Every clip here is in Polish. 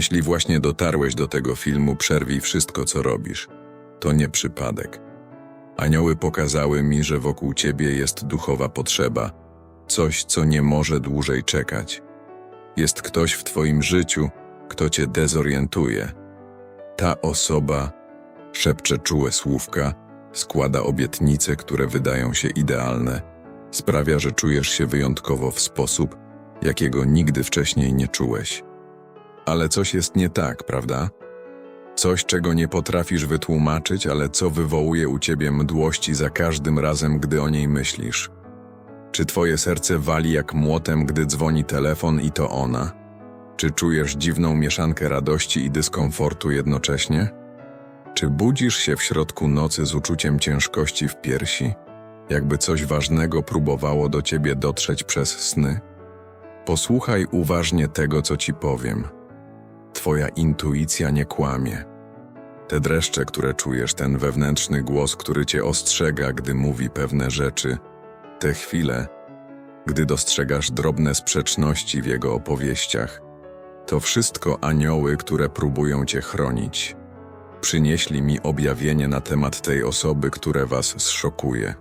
Jeśli właśnie dotarłeś do tego filmu, przerwij wszystko, co robisz. To nie przypadek. Anioły pokazały mi, że wokół ciebie jest duchowa potrzeba, coś, co nie może dłużej czekać. Jest ktoś w twoim życiu, kto cię dezorientuje. Ta osoba szepcze czułe słówka, składa obietnice, które wydają się idealne, sprawia, że czujesz się wyjątkowo w sposób, jakiego nigdy wcześniej nie czułeś. Ale coś jest nie tak, prawda? Coś, czego nie potrafisz wytłumaczyć, ale co wywołuje u ciebie mdłości za każdym razem, gdy o niej myślisz. Czy twoje serce wali jak młotem, gdy dzwoni telefon i to ona? Czy czujesz dziwną mieszankę radości i dyskomfortu jednocześnie? Czy budzisz się w środku nocy z uczuciem ciężkości w piersi, jakby coś ważnego próbowało do ciebie dotrzeć przez sny? Posłuchaj uważnie tego, co ci powiem. Twoja intuicja nie kłamie. Te dreszcze, które czujesz, ten wewnętrzny głos, który cię ostrzega, gdy mówi pewne rzeczy, te chwile, gdy dostrzegasz drobne sprzeczności w jego opowieściach, to wszystko anioły, które próbują cię chronić. Przynieśli mi objawienie na temat tej osoby, które was zszokuje.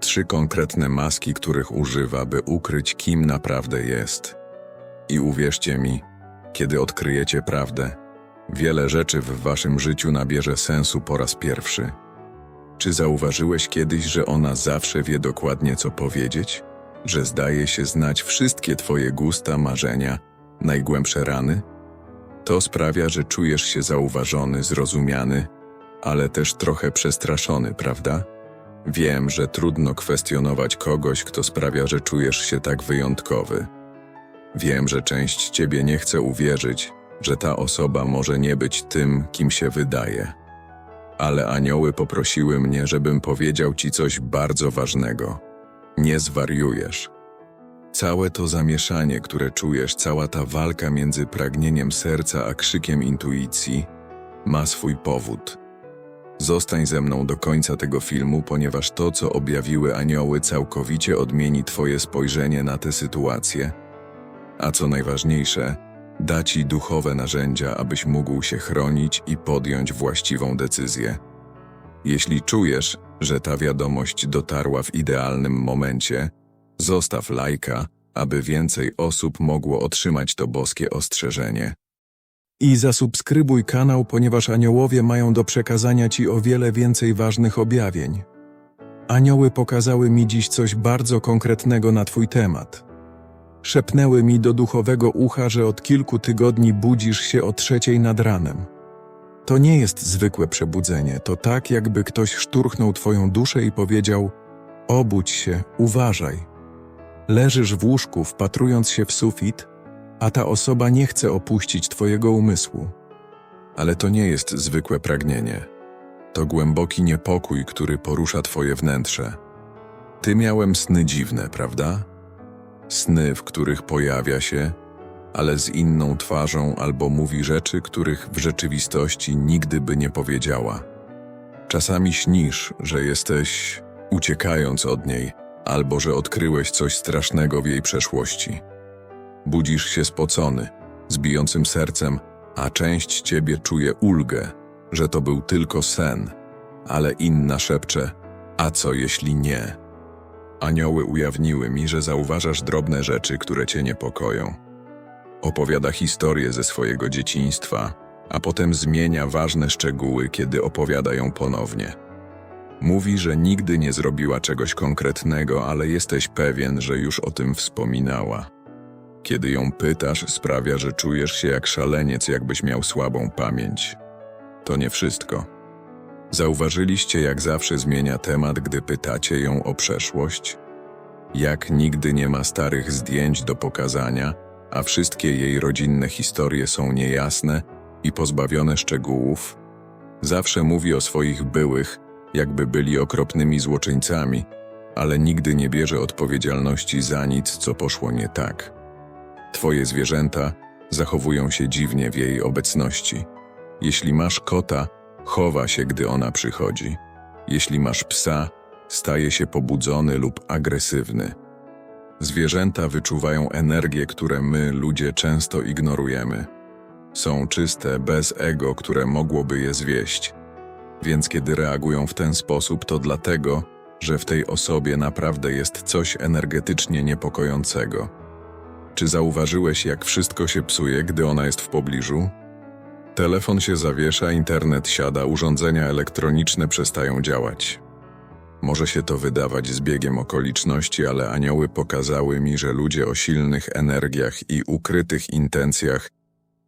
Trzy konkretne maski, których używa, by ukryć, kim naprawdę jest. I uwierzcie mi, kiedy odkryjecie prawdę, wiele rzeczy w waszym życiu nabierze sensu po raz pierwszy. Czy zauważyłeś kiedyś, że ona zawsze wie dokładnie, co powiedzieć? Że zdaje się znać wszystkie twoje gusta, marzenia, najgłębsze rany? To sprawia, że czujesz się zauważony, zrozumiany, ale też trochę przestraszony, prawda? Wiem, że trudno kwestionować kogoś, kto sprawia, że czujesz się tak wyjątkowy. Wiem, że część ciebie nie chce uwierzyć, że ta osoba może nie być tym, kim się wydaje. Ale anioły poprosiły mnie, żebym powiedział ci coś bardzo ważnego. Nie zwariujesz. Całe to zamieszanie, które czujesz, cała ta walka między pragnieniem serca a krzykiem intuicji, ma swój powód. Zostań ze mną do końca tego filmu, ponieważ to, co objawiły anioły, całkowicie odmieni Twoje spojrzenie na tę sytuację. A co najważniejsze, da Ci duchowe narzędzia, abyś mógł się chronić i podjąć właściwą decyzję. Jeśli czujesz, że ta wiadomość dotarła w idealnym momencie, zostaw lajka, aby więcej osób mogło otrzymać to boskie ostrzeżenie. I zasubskrybuj kanał, ponieważ aniołowie mają do przekazania Ci o wiele więcej ważnych objawień. Anioły pokazały mi dziś coś bardzo konkretnego na Twój temat. Szepnęły mi do duchowego ucha, że od kilku tygodni budzisz się o trzeciej nad ranem. To nie jest zwykłe przebudzenie, to tak, jakby ktoś szturchnął Twoją duszę i powiedział: Obudź się, uważaj. Leżysz w łóżku, wpatrując się w sufit, a ta osoba nie chce opuścić Twojego umysłu. Ale to nie jest zwykłe pragnienie. To głęboki niepokój, który porusza Twoje wnętrze. Ty miałem sny dziwne, prawda? Sny, w których pojawia się, ale z inną twarzą albo mówi rzeczy, których w rzeczywistości nigdy by nie powiedziała. Czasami śnisz, że jesteś uciekając od niej, albo że odkryłeś coś strasznego w jej przeszłości. Budzisz się spocony, z bijącym sercem, a część ciebie czuje ulgę, że to był tylko sen, ale inna szepcze, a co jeśli nie? Anioły ujawniły mi, że zauważasz drobne rzeczy, które cię niepokoją. Opowiada historię ze swojego dzieciństwa, a potem zmienia ważne szczegóły, kiedy opowiada ją ponownie. Mówi, że nigdy nie zrobiła czegoś konkretnego, ale jesteś pewien, że już o tym wspominała. Kiedy ją pytasz, sprawia, że czujesz się jak szaleniec, jakbyś miał słabą pamięć. To nie wszystko. Zauważyliście, jak zawsze zmienia temat, gdy pytacie ją o przeszłość? Jak nigdy nie ma starych zdjęć do pokazania, a wszystkie jej rodzinne historie są niejasne i pozbawione szczegółów? Zawsze mówi o swoich byłych, jakby byli okropnymi złoczyńcami, ale nigdy nie bierze odpowiedzialności za nic, co poszło nie tak. Twoje zwierzęta zachowują się dziwnie w jej obecności. Jeśli masz kota, chowa się, gdy ona przychodzi. Jeśli masz psa, staje się pobudzony lub agresywny. Zwierzęta wyczuwają energię, które my, ludzie, często ignorujemy. Są czyste, bez ego, które mogłoby je zwieść. Więc kiedy reagują w ten sposób, to dlatego, że w tej osobie naprawdę jest coś energetycznie niepokojącego. Czy zauważyłeś, jak wszystko się psuje, gdy ona jest w pobliżu? Telefon się zawiesza, internet siada, urządzenia elektroniczne przestają działać. Może się to wydawać zbiegiem okoliczności, ale anioły pokazały mi, że ludzie o silnych energiach i ukrytych intencjach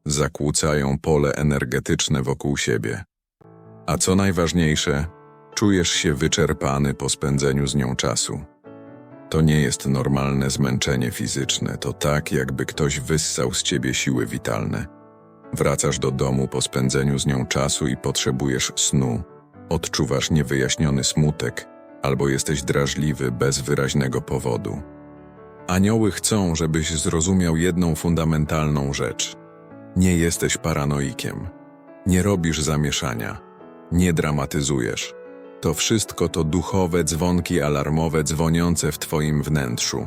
zakłócają pole energetyczne wokół siebie. A co najważniejsze, czujesz się wyczerpany po spędzeniu z nią czasu. To nie jest normalne zmęczenie fizyczne, to tak, jakby ktoś wyssał z ciebie siły witalne. Wracasz do domu po spędzeniu z nią czasu i potrzebujesz snu. Odczuwasz niewyjaśniony smutek, albo jesteś drażliwy bez wyraźnego powodu. Anioły chcą, żebyś zrozumiał jedną fundamentalną rzecz. Nie jesteś paranoikiem. Nie robisz zamieszania. Nie dramatyzujesz. To wszystko to duchowe dzwonki alarmowe dzwoniące w Twoim wnętrzu.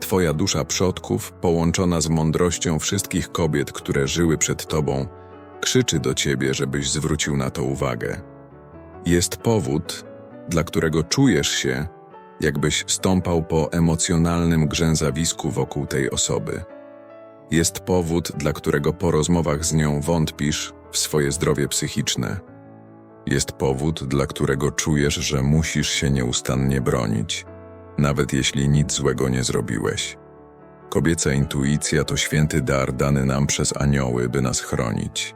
Twoja dusza przodków, połączona z mądrością wszystkich kobiet, które żyły przed Tobą, krzyczy do Ciebie, żebyś zwrócił na to uwagę. Jest powód, dla którego czujesz się, jakbyś stąpał po emocjonalnym grzęzawisku wokół tej osoby. Jest powód, dla którego po rozmowach z nią wątpisz w swoje zdrowie psychiczne. Jest powód, dla którego czujesz, że musisz się nieustannie bronić, nawet jeśli nic złego nie zrobiłeś. Kobieca intuicja to święty dar dany nam przez anioły, by nas chronić.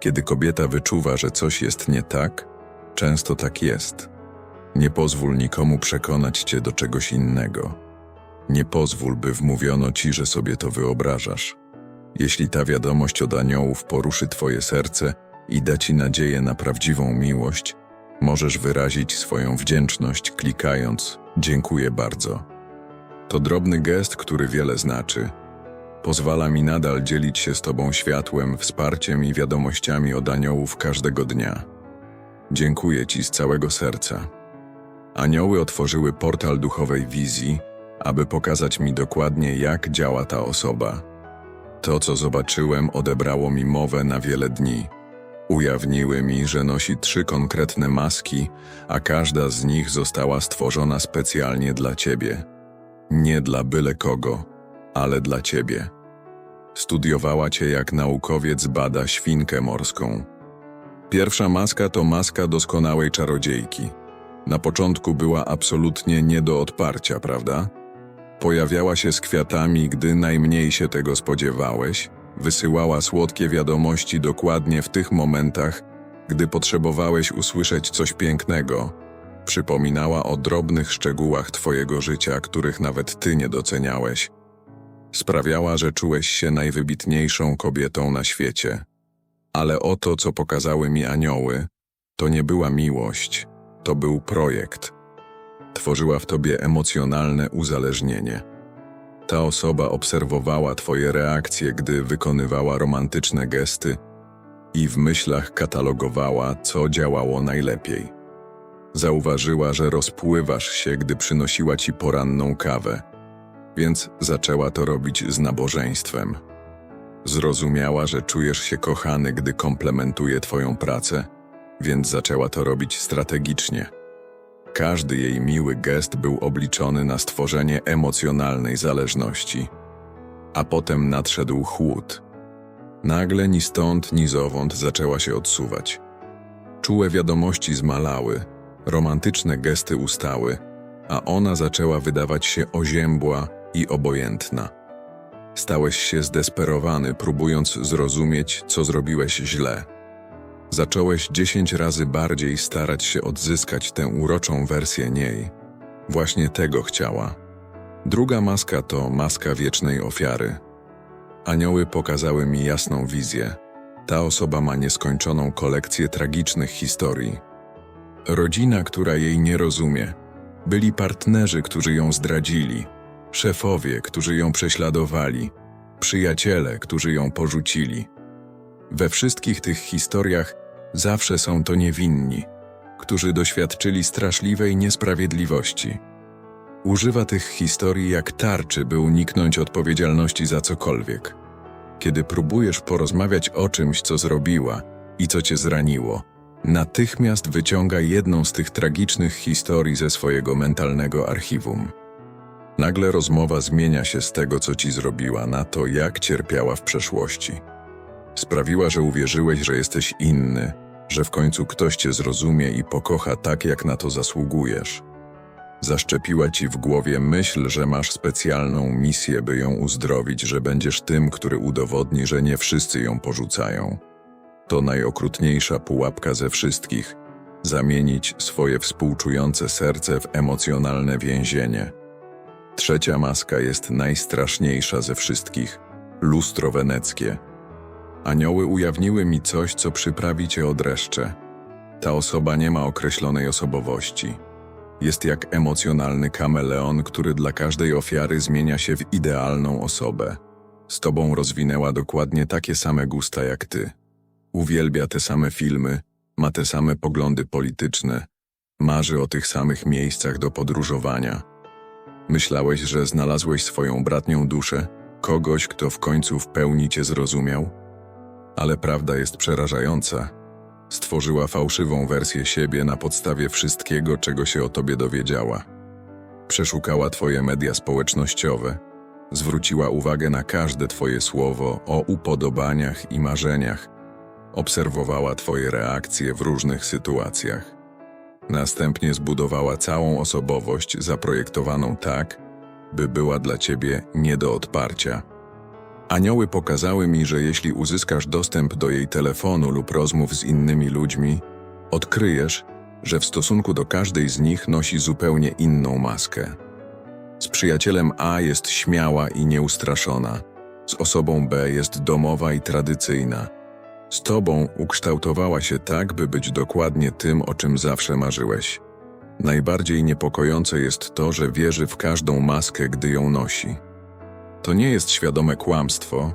Kiedy kobieta wyczuwa, że coś jest nie tak, często tak jest. Nie pozwól nikomu przekonać cię do czegoś innego. Nie pozwól, by wmówiono ci, że sobie to wyobrażasz. Jeśli ta wiadomość od aniołów poruszy twoje serce i da ci nadzieję na prawdziwą miłość, możesz wyrazić swoją wdzięczność klikając Dziękuję bardzo. To drobny gest, który wiele znaczy. Pozwala mi nadal dzielić się z Tobą światłem, wsparciem i wiadomościami od aniołów każdego dnia. Dziękuję Ci z całego serca. Anioły otworzyły portal duchowej wizji, aby pokazać mi dokładnie, jak działa ta osoba. To, co zobaczyłem, odebrało mi mowę na wiele dni. Ujawniły mi, że nosi trzy konkretne maski, a każda z nich została stworzona specjalnie dla ciebie. Nie dla byle kogo, ale dla ciebie. Studiowała cię jak naukowiec bada świnkę morską. Pierwsza maska to maska doskonałej czarodziejki. Na początku była absolutnie nie do odparcia, prawda? Pojawiała się z kwiatami, gdy najmniej się tego spodziewałeś, wysyłała słodkie wiadomości dokładnie w tych momentach, gdy potrzebowałeś usłyszeć coś pięknego. Przypominała o drobnych szczegółach Twojego życia, których nawet Ty nie doceniałeś. Sprawiała, że czułeś się najwybitniejszą kobietą na świecie. Ale oto, co pokazały mi anioły, to nie była miłość, to był projekt. Tworzyła w tobie emocjonalne uzależnienie. Ta osoba obserwowała Twoje reakcje, gdy wykonywała romantyczne gesty i w myślach katalogowała, co działało najlepiej. Zauważyła, że rozpływasz się, gdy przynosiła Ci poranną kawę, więc zaczęła to robić z nabożeństwem. Zrozumiała, że czujesz się kochany, gdy komplementuje Twoją pracę, więc zaczęła to robić strategicznie. Każdy jej miły gest był obliczony na stworzenie emocjonalnej zależności. A potem nadszedł chłód. Nagle ni stąd, ni zowąd zaczęła się odsuwać. Czułe wiadomości zmalały, romantyczne gesty ustały, a ona zaczęła wydawać się oziębła i obojętna. Stałeś się zdesperowany, próbując zrozumieć, co zrobiłeś źle. Zacząłeś dziesięć razy bardziej starać się odzyskać tę uroczą wersję niej. Właśnie tego chciała. Druga maska to maska wiecznej ofiary. Anioły pokazały mi jasną wizję. Ta osoba ma nieskończoną kolekcję tragicznych historii. Rodzina, która jej nie rozumie. Byli partnerzy, którzy ją zdradzili. Szefowie, którzy ją prześladowali. Przyjaciele, którzy ją porzucili. We wszystkich tych historiach zawsze są to niewinni, którzy doświadczyli straszliwej niesprawiedliwości. Używa tych historii jak tarczy, by uniknąć odpowiedzialności za cokolwiek. Kiedy próbujesz porozmawiać o czymś, co zrobiła i co cię zraniło, natychmiast wyciąga jedną z tych tragicznych historii ze swojego mentalnego archiwum. Nagle rozmowa zmienia się z tego, co ci zrobiła, na to, jak cierpiała w przeszłości. Sprawiła, że uwierzyłeś, że jesteś inny, że w końcu ktoś cię zrozumie i pokocha tak, jak na to zasługujesz. Zaszczepiła ci w głowie myśl, że masz specjalną misję, by ją uzdrowić, że będziesz tym, który udowodni, że nie wszyscy ją porzucają. To najokrutniejsza pułapka ze wszystkich zamienić swoje współczujące serce w emocjonalne więzienie. Trzecia maska jest najstraszniejsza ze wszystkich lustro weneckie. Anioły ujawniły mi coś, co przyprawi cię o dreszcze. Ta osoba nie ma określonej osobowości. Jest jak emocjonalny kameleon, który dla każdej ofiary zmienia się w idealną osobę. Z tobą rozwinęła dokładnie takie same gusta jak ty. Uwielbia te same filmy, ma te same poglądy polityczne, marzy o tych samych miejscach do podróżowania. Myślałeś, że znalazłeś swoją bratnią duszę, kogoś, kto w końcu w pełni cię zrozumiał? Ale prawda jest przerażająca. Stworzyła fałszywą wersję siebie na podstawie wszystkiego, czego się o tobie dowiedziała. Przeszukała twoje media społecznościowe, zwróciła uwagę na każde twoje słowo o upodobaniach i marzeniach, obserwowała twoje reakcje w różnych sytuacjach. Następnie zbudowała całą osobowość zaprojektowaną tak, by była dla ciebie nie do odparcia. Anioły pokazały mi, że jeśli uzyskasz dostęp do jej telefonu lub rozmów z innymi ludźmi, odkryjesz, że w stosunku do każdej z nich nosi zupełnie inną maskę. Z przyjacielem A jest śmiała i nieustraszona, z osobą B jest domowa i tradycyjna. Z tobą ukształtowała się tak, by być dokładnie tym, o czym zawsze marzyłeś. Najbardziej niepokojące jest to, że wierzy w każdą maskę, gdy ją nosi. To nie jest świadome kłamstwo,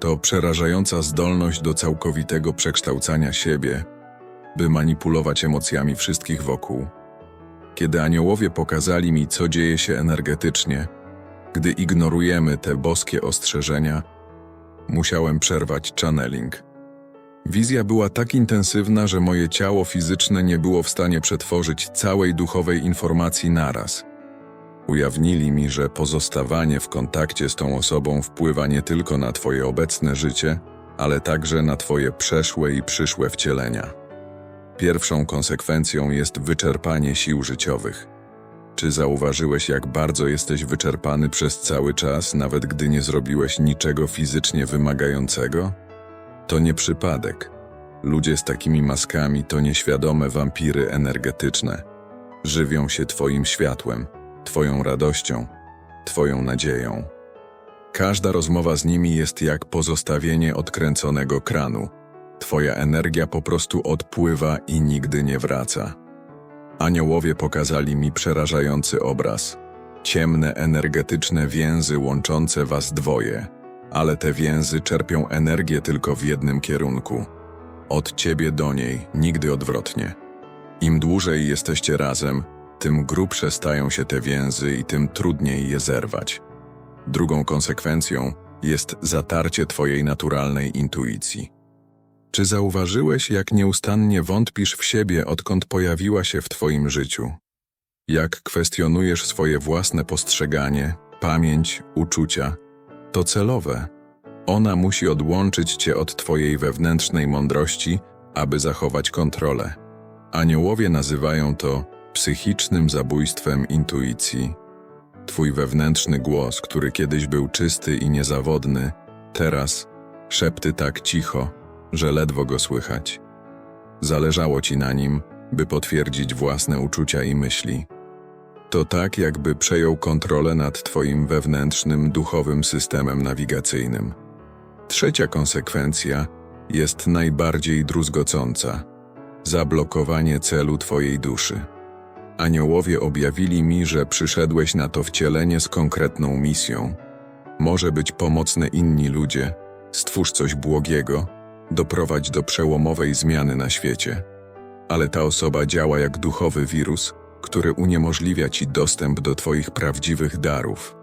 to przerażająca zdolność do całkowitego przekształcania siebie, by manipulować emocjami wszystkich wokół. Kiedy aniołowie pokazali mi, co dzieje się energetycznie, gdy ignorujemy te boskie ostrzeżenia, musiałem przerwać channeling. Wizja była tak intensywna, że moje ciało fizyczne nie było w stanie przetworzyć całej duchowej informacji naraz. Ujawnili mi, że pozostawanie w kontakcie z tą osobą wpływa nie tylko na Twoje obecne życie, ale także na Twoje przeszłe i przyszłe wcielenia. Pierwszą konsekwencją jest wyczerpanie sił życiowych. Czy zauważyłeś, jak bardzo jesteś wyczerpany przez cały czas, nawet gdy nie zrobiłeś niczego fizycznie wymagającego? To nie przypadek. Ludzie z takimi maskami to nieświadome wampiry energetyczne. Żywią się Twoim światłem, Twoją radością, Twoją nadzieją. Każda rozmowa z nimi jest jak pozostawienie odkręconego kranu. Twoja energia po prostu odpływa i nigdy nie wraca. Aniołowie pokazali mi przerażający obraz. Ciemne, energetyczne więzy łączące was dwoje, ale te więzy czerpią energię tylko w jednym kierunku. Od ciebie do niej, nigdy odwrotnie. Im dłużej jesteście razem, tym grubsze stają się te więzy i tym trudniej je zerwać. Drugą konsekwencją jest zatarcie twojej naturalnej intuicji. Czy zauważyłeś, jak nieustannie wątpisz w siebie, odkąd pojawiła się w twoim życiu? Jak kwestionujesz swoje własne postrzeganie, pamięć, uczucia? To celowe. Ona musi odłączyć cię od twojej wewnętrznej mądrości, aby zachować kontrolę. Aniołowie nazywają to psychicznym zabójstwem intuicji. Twój wewnętrzny głos, który kiedyś był czysty i niezawodny, teraz szepty tak cicho, że ledwo go słychać. Zależało ci na nim, by potwierdzić własne uczucia i myśli. To tak, jakby przejął kontrolę nad twoim wewnętrznym, duchowym systemem nawigacyjnym. Trzecia konsekwencja jest najbardziej druzgocąca zablokowanie celu twojej duszy. Aniołowie objawili mi, że przyszedłeś na to wcielenie z konkretną misją. Może być pomocne inni ludzie, stwórz coś błogiego, doprowadź do przełomowej zmiany na świecie. Ale ta osoba działa jak duchowy wirus, który uniemożliwia ci dostęp do twoich prawdziwych darów.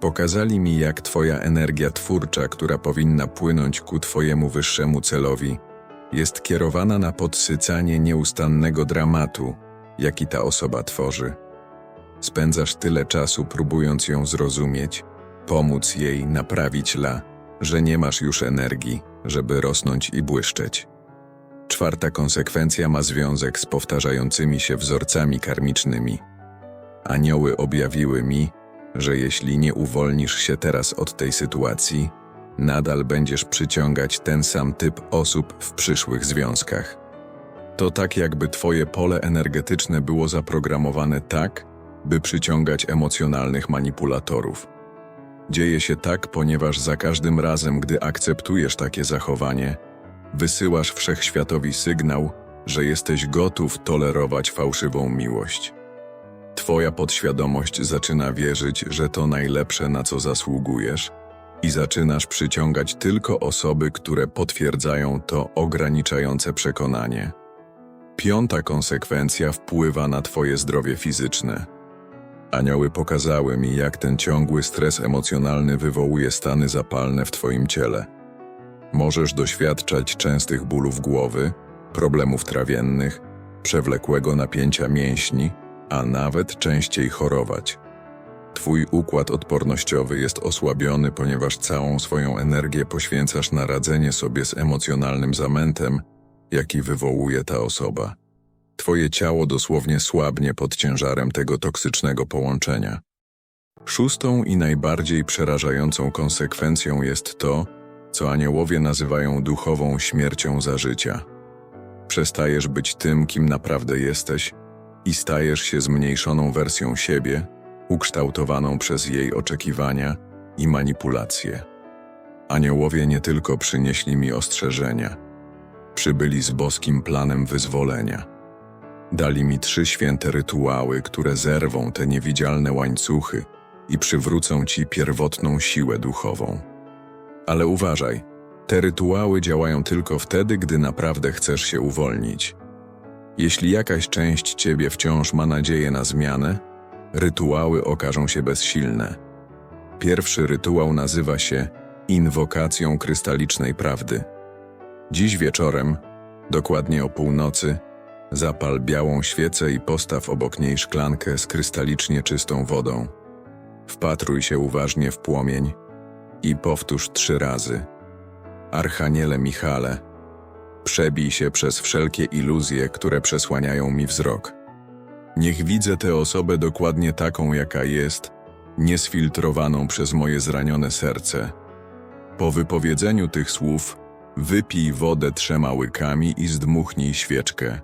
Pokazali mi, jak Twoja energia twórcza, która powinna płynąć ku Twojemu wyższemu celowi, jest kierowana na podsycanie nieustannego dramatu, jaki ta osoba tworzy. Spędzasz tyle czasu próbując ją zrozumieć, pomóc jej naprawić la, że nie masz już energii, żeby rosnąć i błyszczeć. Czwarta konsekwencja ma związek z powtarzającymi się wzorcami karmicznymi. Anioły objawiły mi, że jeśli nie uwolnisz się teraz od tej sytuacji, nadal będziesz przyciągać ten sam typ osób w przyszłych związkach. To tak, jakby twoje pole energetyczne było zaprogramowane tak, by przyciągać emocjonalnych manipulatorów. Dzieje się tak, ponieważ za każdym razem, gdy akceptujesz takie zachowanie, wysyłasz wszechświatowi sygnał, że jesteś gotów tolerować fałszywą miłość. Twoja podświadomość zaczyna wierzyć, że to najlepsze, na co zasługujesz, i zaczynasz przyciągać tylko osoby, które potwierdzają to ograniczające przekonanie. Piąta konsekwencja wpływa na Twoje zdrowie fizyczne. Anioły pokazały mi, jak ten ciągły stres emocjonalny wywołuje stany zapalne w Twoim ciele. Możesz doświadczać częstych bólów głowy, problemów trawiennych, przewlekłego napięcia mięśni, a nawet częściej chorować. Twój układ odpornościowy jest osłabiony, ponieważ całą swoją energię poświęcasz na radzenie sobie z emocjonalnym zamętem, jaki wywołuje ta osoba. Twoje ciało dosłownie słabnie pod ciężarem tego toksycznego połączenia. Szóstą i najbardziej przerażającą konsekwencją jest to, co aniołowie nazywają duchową śmiercią za życia. Przestajesz być tym, kim naprawdę jesteś i stajesz się zmniejszoną wersją siebie, ukształtowaną przez jej oczekiwania i manipulacje. Aniołowie nie tylko przynieśli mi ostrzeżenia, przybyli z boskim planem wyzwolenia. Dali mi trzy święte rytuały, które zerwą te niewidzialne łańcuchy i przywrócą ci pierwotną siłę duchową. Ale uważaj, te rytuały działają tylko wtedy, gdy naprawdę chcesz się uwolnić. Jeśli jakaś część ciebie wciąż ma nadzieję na zmianę, rytuały okażą się bezsilne. Pierwszy rytuał nazywa się inwokacją krystalicznej prawdy. Dziś wieczorem, dokładnie o północy, zapal białą świecę i postaw obok niej szklankę z krystalicznie czystą wodą. Wpatruj się uważnie w płomień i powtórz trzy razy. Archaniele Michale, przebij się przez wszelkie iluzje, które przesłaniają mi wzrok. Niech widzę tę osobę dokładnie taką, jaka jest, niesfiltrowaną przez moje zranione serce. Po wypowiedzeniu tych słów, wypij wodę trzema łykami i zdmuchnij świeczkę.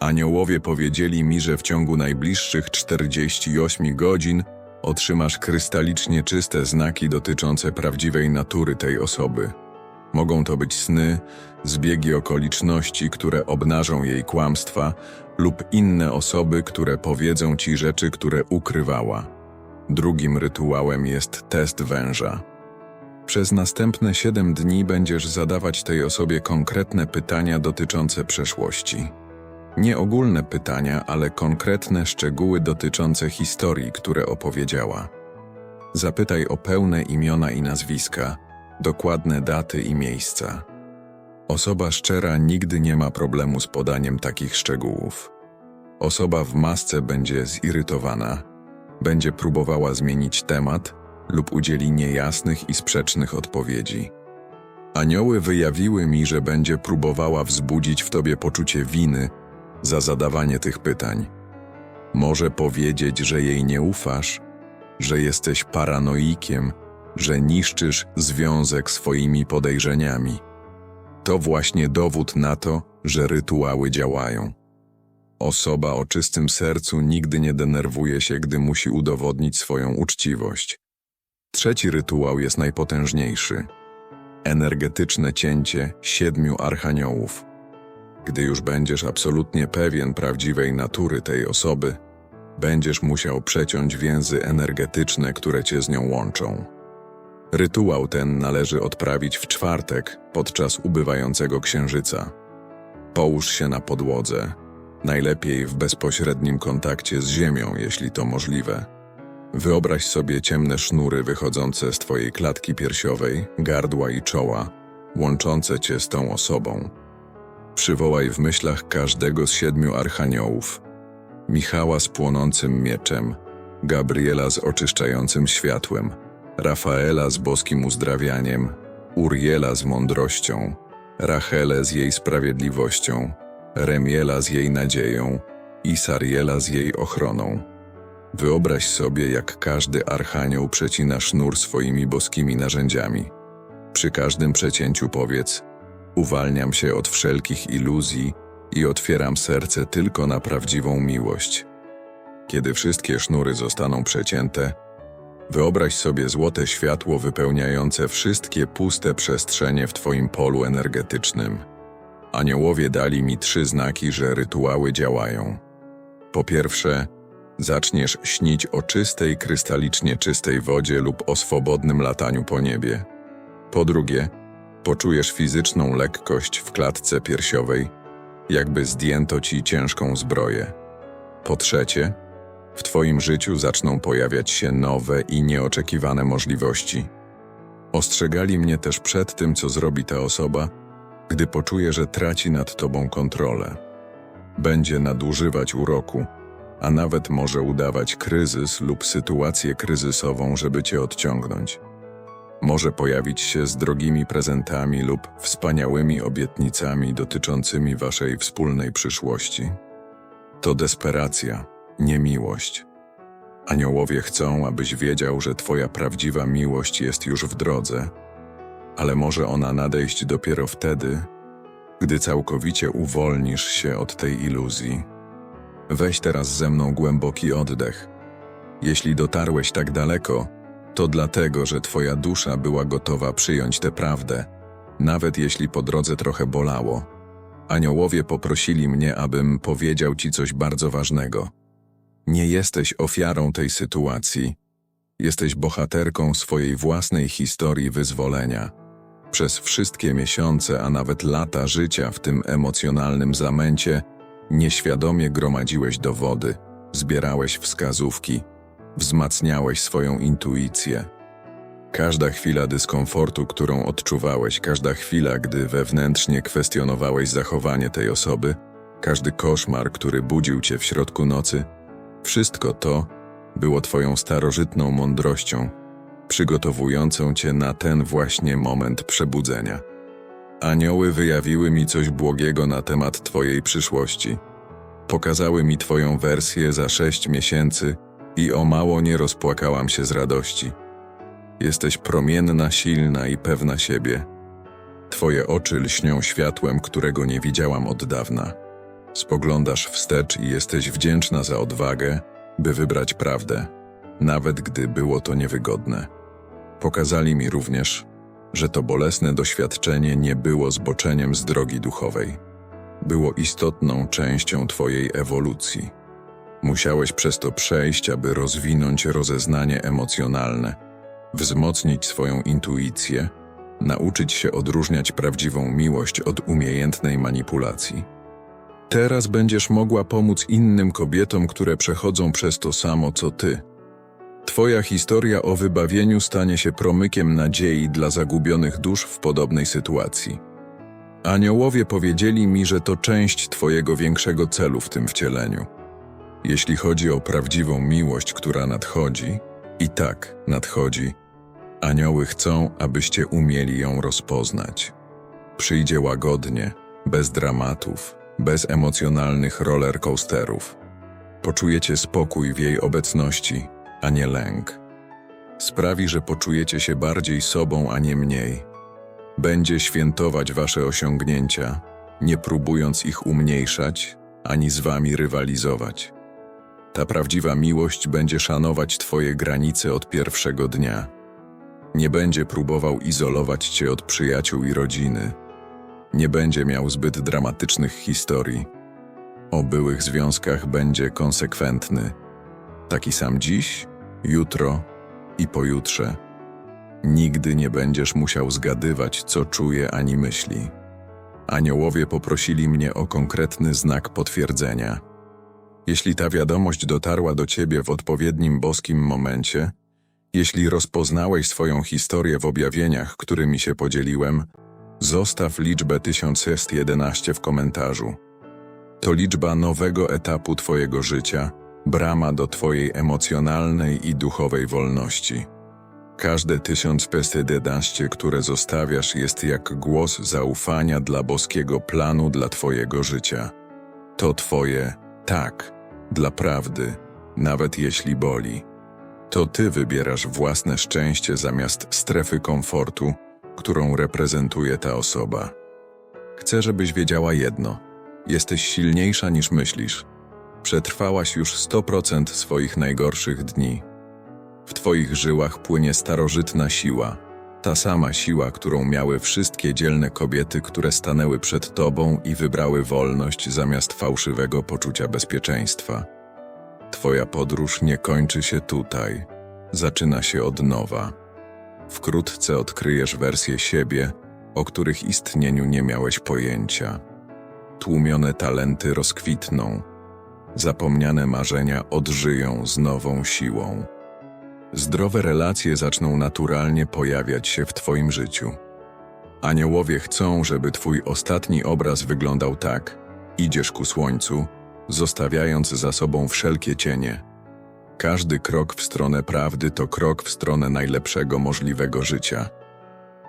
Aniołowie powiedzieli mi, że w ciągu najbliższych 48 godzin otrzymasz krystalicznie czyste znaki dotyczące prawdziwej natury tej osoby. Mogą to być sny, zbiegi okoliczności, które obnażą jej kłamstwa, lub inne osoby, które powiedzą ci rzeczy, które ukrywała. Drugim rytuałem jest test węża. Przez następne siedem dni będziesz zadawać tej osobie konkretne pytania dotyczące przeszłości. Nie ogólne pytania, ale konkretne szczegóły dotyczące historii, które opowiedziała. Zapytaj o pełne imiona i nazwiska, dokładne daty i miejsca. Osoba szczera nigdy nie ma problemu z podaniem takich szczegółów. Osoba w masce będzie zirytowana, będzie próbowała zmienić temat lub udzieli niejasnych i sprzecznych odpowiedzi. Anioły wyjawiły mi, że będzie próbowała wzbudzić w tobie poczucie winy za zadawanie tych pytań. Może powiedzieć, że jej nie ufasz, że jesteś paranoikiem, że niszczysz związek swoimi podejrzeniami. To właśnie dowód na to, że rytuały działają. Osoba o czystym sercu nigdy nie denerwuje się, gdy musi udowodnić swoją uczciwość. Trzeci rytuał jest najpotężniejszy. Energetyczne cięcie siedmiu archaniołów. Gdy już będziesz absolutnie pewien prawdziwej natury tej osoby, będziesz musiał przeciąć więzy energetyczne, które cię z nią łączą. Rytuał ten należy odprawić w czwartek podczas ubywającego księżyca. Połóż się na podłodze, najlepiej w bezpośrednim kontakcie z ziemią, jeśli to możliwe. Wyobraź sobie ciemne sznury wychodzące z twojej klatki piersiowej, gardła i czoła, łączące cię z tą osobą. Przywołaj w myślach każdego z siedmiu archaniołów. Michała z płonącym mieczem, Gabriela z oczyszczającym światłem, Rafaela z boskim uzdrawianiem, Uriela z mądrością, Rachelę z jej sprawiedliwością, Remiela z jej nadzieją i Sariela z jej ochroną. Wyobraź sobie, jak każdy archanioł przecina sznur swoimi boskimi narzędziami. Przy każdym przecięciu powiedz: Uwalniam się od wszelkich iluzji i otwieram serce tylko na prawdziwą miłość. Kiedy wszystkie sznury zostaną przecięte, wyobraź sobie złote światło wypełniające wszystkie puste przestrzenie w Twoim polu energetycznym. Aniołowie dali mi trzy znaki, że rytuały działają. Po pierwsze, zaczniesz śnić o czystej, krystalicznie czystej wodzie lub o swobodnym lataniu po niebie. Po drugie, poczujesz fizyczną lekkość w klatce piersiowej, jakby zdjęto ci ciężką zbroję. Po trzecie, w Twoim życiu zaczną pojawiać się nowe i nieoczekiwane możliwości. Ostrzegali mnie też przed tym, co zrobi ta osoba, gdy poczuje, że traci nad Tobą kontrolę. Będzie nadużywać uroku, a nawet może udawać kryzys lub sytuację kryzysową, żeby Cię odciągnąć. Może pojawić się z drogimi prezentami lub wspaniałymi obietnicami dotyczącymi Waszej wspólnej przyszłości. To desperacja, nie miłość. Aniołowie chcą, abyś wiedział, że Twoja prawdziwa miłość jest już w drodze, ale może ona nadejść dopiero wtedy, gdy całkowicie uwolnisz się od tej iluzji. Weź teraz ze mną głęboki oddech. Jeśli dotarłeś tak daleko, to dlatego, że Twoja dusza była gotowa przyjąć tę prawdę, nawet jeśli po drodze trochę bolało. Aniołowie poprosili mnie, abym powiedział Ci coś bardzo ważnego. Nie jesteś ofiarą tej sytuacji. Jesteś bohaterką swojej własnej historii wyzwolenia. Przez wszystkie miesiące, a nawet lata życia w tym emocjonalnym zamęcie, nieświadomie gromadziłeś dowody, zbierałeś wskazówki, wzmacniałeś swoją intuicję. Każda chwila dyskomfortu, którą odczuwałeś, każda chwila, gdy wewnętrznie kwestionowałeś zachowanie tej osoby, każdy koszmar, który budził cię w środku nocy, wszystko to było twoją starożytną mądrością, przygotowującą cię na ten właśnie moment przebudzenia. Anioły wyjawiły mi coś błogiego na temat twojej przyszłości. Pokazały mi twoją wersję za sześć miesięcy i o mało nie rozpłakałam się z radości. Jesteś promienna, silna i pewna siebie. Twoje oczy lśnią światłem, którego nie widziałam od dawna. Spoglądasz wstecz i jesteś wdzięczna za odwagę, by wybrać prawdę, nawet gdy było to niewygodne. Pokazali mi również, że to bolesne doświadczenie nie było zboczeniem z drogi duchowej. Było istotną częścią Twojej ewolucji. Musiałeś przez to przejść, aby rozwinąć rozeznanie emocjonalne, wzmocnić swoją intuicję, nauczyć się odróżniać prawdziwą miłość od umiejętnej manipulacji. Teraz będziesz mogła pomóc innym kobietom, które przechodzą przez to samo co ty. Twoja historia o wybawieniu stanie się promykiem nadziei dla zagubionych dusz w podobnej sytuacji. Aniołowie powiedzieli mi, że to część Twojego większego celu w tym wcieleniu. Jeśli chodzi o prawdziwą miłość, która nadchodzi, i tak nadchodzi, anioły chcą, abyście umieli ją rozpoznać. Przyjdzie łagodnie, bez dramatów, bez emocjonalnych rollercoasterów. Poczujecie spokój w jej obecności, a nie lęk. Sprawi, że poczujecie się bardziej sobą, a nie mniej. Będzie świętować wasze osiągnięcia, nie próbując ich umniejszać, ani z wami rywalizować. Ta prawdziwa miłość będzie szanować Twoje granice od pierwszego dnia. Nie będzie próbował izolować Cię od przyjaciół i rodziny. Nie będzie miał zbyt dramatycznych historii. O byłych związkach będzie konsekwentny. Taki sam dziś, jutro i pojutrze. Nigdy nie będziesz musiał zgadywać, co czuje ani myśli. Aniołowie poprosili mnie o konkretny znak potwierdzenia – Jeśli ta wiadomość dotarła do ciebie w odpowiednim boskim momencie, jeśli rozpoznałeś swoją historię w objawieniach, którymi się podzieliłem, zostaw liczbę 1111 w komentarzu. To liczba nowego etapu Twojego życia, brama do Twojej emocjonalnej i duchowej wolności. Każde 1111, które zostawiasz, jest jak głos zaufania dla boskiego planu dla Twojego życia. To Twoje tak dla prawdy, nawet jeśli boli. To Ty wybierasz własne szczęście zamiast strefy komfortu, którą reprezentuje ta osoba. Chcę, żebyś wiedziała jedno. Jesteś silniejsza niż myślisz. Przetrwałaś już 100% swoich najgorszych dni. W Twoich żyłach płynie starożytna siła. Ta sama siła, którą miały wszystkie dzielne kobiety, które stanęły przed Tobą i wybrały wolność zamiast fałszywego poczucia bezpieczeństwa. Twoja podróż nie kończy się tutaj. Zaczyna się od nowa. Wkrótce odkryjesz wersję siebie, o których istnieniu nie miałeś pojęcia. Tłumione talenty rozkwitną, zapomniane marzenia odżyją z nową siłą. Zdrowe relacje zaczną naturalnie pojawiać się w Twoim życiu. Aniołowie chcą, żeby Twój ostatni obraz wyglądał tak: idziesz ku słońcu, zostawiając za sobą wszelkie cienie. Każdy krok w stronę prawdy to krok w stronę najlepszego możliwego życia.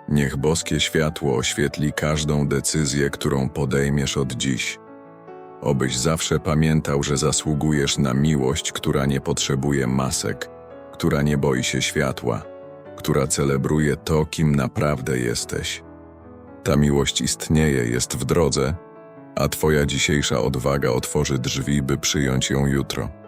Niech boskie światło oświetli każdą decyzję, którą podejmiesz od dziś. Obyś zawsze pamiętał, że zasługujesz na miłość, która nie potrzebuje masek, która nie boi się światła, która celebruje to, kim naprawdę jesteś. Ta miłość istnieje, jest w drodze, a Twoja dzisiejsza odwaga otworzy drzwi, by przyjąć ją jutro.